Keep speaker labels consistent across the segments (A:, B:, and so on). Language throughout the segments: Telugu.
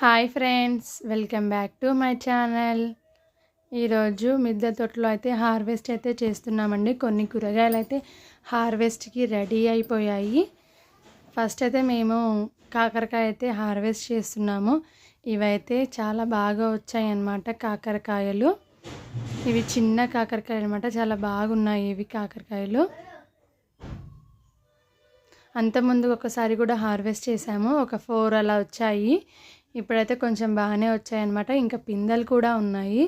A: Hi friends welcome back to my channel. ఈరోజు మిద్దె తోటలో అయితే హార్వెస్ట్ అయితే చేస్తున్నామండి. కొన్ని కూరగాయలు అయితే హార్వెస్ట్కి రెడీ అయిపోయాయి. ఫస్ట్ అయితే మేము కాకరకాయ అయితే హార్వెస్ట్ చేస్తున్నాము. ఇవైతే చాలా బాగా వచ్చాయి అన్నమాట కాకరకాయలు. ఇవి చిన్న కాకరకాయలు అనమాట చాలా బాగున్నాయి ఇవి కాకరకాయలు. అంతకుముందు ఒకసారి కూడా హార్వెస్ట్ చేసాము ఒక ఫోర్ అలా వచ్చాయి. ఇప్పుడైతే కొంచెం బాగానే వచ్చాయన్నమాట. ఇంకా పిందెలు కూడా ఉన్నాయి.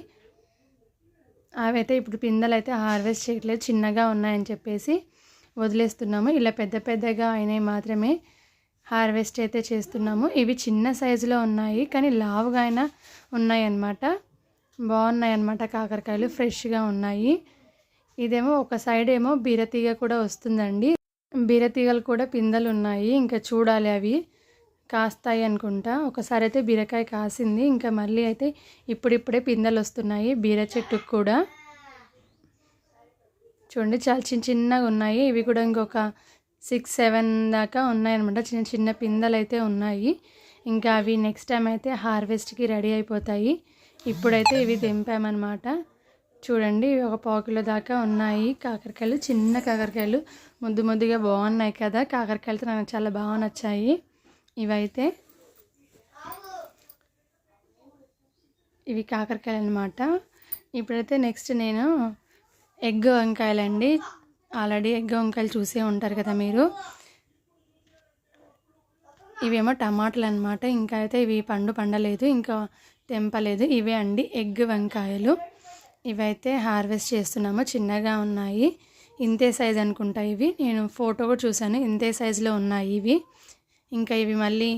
A: అవైతే ఇప్పుడు పిందెలు అయితే హార్వెస్ట్ చేయట్లేదు. చిన్నగా ఉన్నాయని చెప్పేసి వదిలేస్తున్నాము. ఇలా పెద్ద పెద్దగా అయినవి మాత్రమే హార్వెస్ట్ అయితే చేస్తున్నాము. ఇవి చిన్న సైజులో ఉన్నాయి కానీ లావుగా అయినా ఉన్నాయి అన్నమాట బాగున్నాయి అన్నమాట కాకరకాయలు ఫ్రెష్గా ఉన్నాయి. ఇదేమో ఒక సైడ్ ఏమో బీరతీగ కూడా వస్తుందండి. బీరతీగలు కూడా పిందెలు ఉన్నాయి. ఇంకా చూడాలి అవి. కాస్తాయి అనుకుంటా. ఒకసారి అయితే బీరకాయ కాసింది. ఇంకా మళ్ళీ అయితే ఇప్పుడిప్పుడే పిందెలు వస్తున్నాయి. బీర చెట్టుకు కూడా. చూడండి చాలా చిన్న చిన్నగా ఉన్నాయి. ఇవి కూడా ఇంకొక సిక్స్ సెవెన్ దాకా ఉన్నాయన్నమాట. చిన్న చిన్న పిందెలు అయితే ఉన్నాయి. ఇంకా అవి నెక్స్ట్ టైం అయితే హార్వెస్ట్కి రెడీ అయిపోతాయి. ఇప్పుడైతే ఇవి దింపామన్నమాట చూడండి ఒక పావుకిలో దాకా ఉన్నాయి. కాకరకాయలు చిన్న కాకరకాయలు. ముద్దు ముద్దుగా బాగున్నాయి కదా. కాకరకాయలతో నాకు చాలా బాగా నచ్చాయి. ఇవైతే ఇవి కాకరకాయలు అనమాట ఇప్పుడైతే నెక్స్ట్ నేను ఎగ్ వంకాయలండి. ఆల్రెడీ ఎగ్ వంకాయలు చూసే ఉంటారు కదా మీరు. ఇవేమో టమాటాలు అనమాట ఇంకా అయితే ఇవి పండు పండలేదు ఇంకా తెంపలేదు. ఇవే అండి ఎగ్ వంకాయలు. ఇవైతే హార్వెస్ట్ చేస్తున్నాము. చిన్నగా ఉన్నాయి. ఇంతే సైజ్ అనుకుంటా ఇవి. నేను ఫోటో కూడా చూశాను. ఇంతే సైజులో ఉన్నాయి ఇవి. ఇంకా ఇవి మళ్ళీ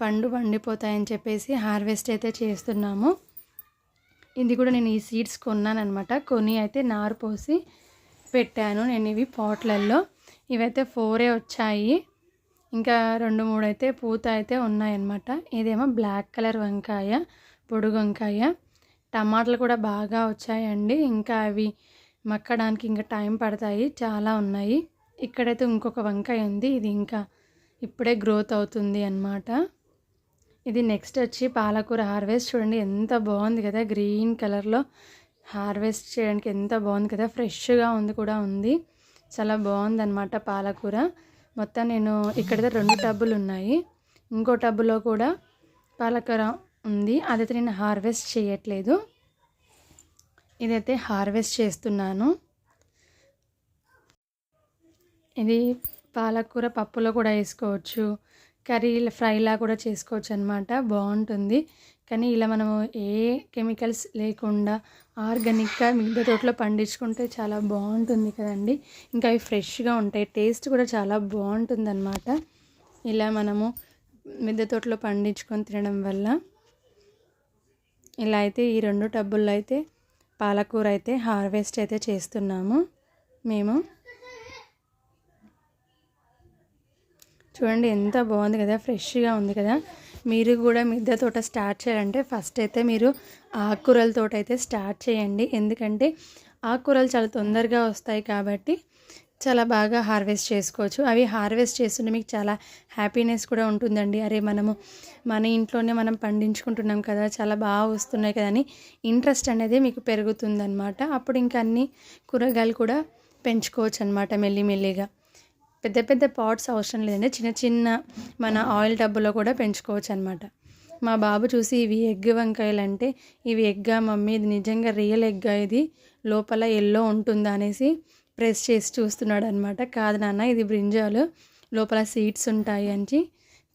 A: పండు పండిపోతాయని చెప్పేసి హార్వెస్ట్ అయితే చేస్తున్నాము. ఇది కూడా నేను ఈ సీడ్స్ కొన్నాను అనమాట కొని అయితే నారు పోసి పెట్టాను నేను ఇవి పాట్లల్లో. ఇవైతే ఫోరే వచ్చాయి. ఇంకా రెండు మూడు అయితే పూత అయితే ఉన్నాయన్నమాట. ఇదేమో బ్లాక్ కలర్ వంకాయ పొడుగు వంకాయ. టమాటాలు కూడా బాగా వచ్చాయండి. ఇంకా అవి మక్కడానికి ఇంకా టైం పడతాయి. చాలా ఉన్నాయి. ఇక్కడైతే ఇంకొక వంకాయ ఉంది. ఇది ఇంకా ఇప్పుడే గ్రోత్ అవుతుంది అన్నమాట. ఇది నెక్స్ట్ వచ్చి పాలకూర హార్వెస్ట్ చూడండి ఎంత బాగుంది కదా. గ్రీన్ కలర్లో హార్వెస్ట్ చేయడానికి ఎంత బాగుంది కదా. ఫ్రెష్గా ఉంది కూడా ఉంది. చాలా బాగుంది అనమాట పాలకూర. మొత్తం నేను ఇక్కడ రెండు టబ్బులు ఉన్నాయి. ఇంకో టబ్బులో కూడా పాలకూర ఉంది. అదైతే నేను హార్వెస్ట్ చేయట్లేదు. ఇదైతే హార్వెస్ట్ చేస్తున్నాను. ఇది పాలకూర పప్పులో కూడా వేసుకోవచ్చు. కర్రీ ఫ్రైలా కూడా చేసుకోవచ్చు అనమాట బాగుంటుంది. కానీ ఇలా మనము ఏ కెమికల్స్ లేకుండా ఆర్గానిక్గా మిగతా తోటలో పండించుకుంటే చాలా బాగుంటుంది కదండి. ఇంకా అవి ఫ్రెష్గా ఉంటాయి. టేస్ట్ కూడా చాలా బాగుంటుంది అనమాట ఇలా మనము మిద్దె తోటలో పండించుకొని తినడం వల్ల ఇలా అయితే ఈ రెండు టబ్బుల్లో అయితే పాలకూర అయితే హార్వెస్ట్ అయితే చేస్తున్నాము. మేము చూడండి ఎంత బాగుంది కదా ఫ్రెష్గా ఉంది కదా. మీరు కూడా మిద్దె తోట స్టార్ట్ చేయాలంటే ఫస్ట్ అయితే మీరు ఆకుకూరల తోట అయితే స్టార్ట్ చేయండి. ఎందుకంటే ఆకుకూరలు చాలా తొందరగా వస్తాయి కాబట్టి చాలా బాగా హార్వెస్ట్ చేసుకోవచ్చు. అవి హార్వెస్ట్ చేస్తుంటే మీకు చాలా హ్యాపీనెస్ కూడా ఉంటుందండి. అరే మనము మన ఇంట్లోనే మనం పండించుకుంటున్నాం కదా చాలా బాగా వస్తున్నాయి కదా అని ఇంట్రెస్ట్ అనేది మీకు పెరుగుతుందన్నమాట. అప్పుడు ఇంకా అన్ని కూరగాయలు కూడా పెంచుకోవచ్చు అనమాట మెల్లిమెల్లిగా. పెద్ద పెద్ద పాట్స్ అవసరం లేదండి. చిన్న చిన్న మన ఆయిల్ డబ్బులో కూడా పెంచుకోవచ్చు అనమాట మా బాబు చూసి ఇవి ఎగ్ వంకాయలు అంటే ఇవి ఎగ్గా మమ్మీ ఇది నిజంగా రియల్ ఎగ్గా ఇది లోపల ఎల్లో ఉంటుందా అనేసి ప్రెస్ చేసి చూస్తున్నాడు అనమాట కాదు నాన్న ఇది బ్రింజాలు లోపల సీడ్స్ ఉంటాయి అని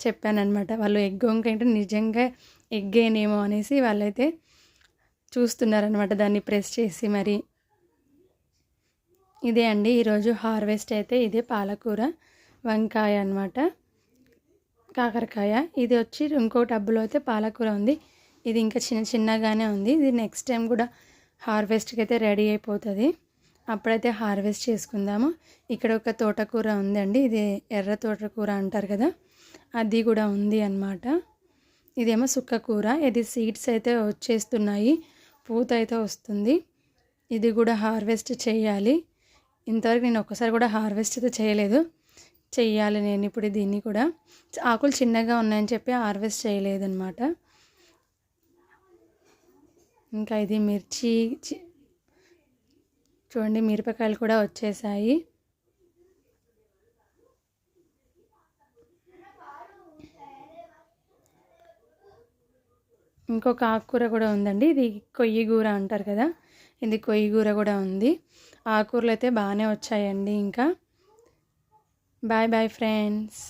A: చెప్పానమాట వాళ్ళు ఎగ్ వంకాయ అంటే నిజంగా ఎగ్గేనేమో అనేసి వాళ్ళైతే చూస్తున్నారనమాట దాన్ని ప్రెస్ చేసి మరి ఇదే అండి ఈరోజు హార్వెస్ట్ అయితే ఇదే పాలకూర వంకాయ అనమాట కాకరకాయ. ఇది వచ్చి ఇంకో టబ్బులో అయితే పాలకూర ఉంది. ఇది ఇంకా చిన్న చిన్నగానే ఉంది. ఇది నెక్స్ట్ టైం కూడా హార్వెస్ట్కి అయితే రెడీ అయిపోతుంది. అప్పుడైతే హార్వెస్ట్ చేసుకుందాము. ఇక్కడ ఒక తోటకూర ఉందండి. ఇది ఎర్ర తోటకూర అంటారు కదా అది కూడా ఉంది అనమాట ఇదేమో సుక్కకూర ఇది సీడ్స్ అయితే వచ్చేస్తున్నాయి. పూత అయితే వస్తుంది. ఇది కూడా హార్వెస్ట్ చేయాలి. ఇంతవరకు నేను ఒక్కసారి కూడా హార్వెస్ట్ అయితే చేయలేదు. చెయ్యాలి నేను ఇప్పుడు దీన్ని కూడా. ఆకులు చిన్నగా ఉన్నాయని చెప్పి హార్వెస్ట్ చేయలేదన్నమాట. ఇంకా ఇది మిర్చి చి- చూడండి మిరపకాయలు కూడా వచ్చేసాయి. ఇంకొక ఆకుకూర కూడా ఉందండి. ఇది కొయ్యి కూర అంటారు కదా. ఇది కొయ్యి కూర కూడా ఉంది. ఆకుకూరలు అయితే బాగానే వచ్చాయండి ఇంకా. Bye bye friends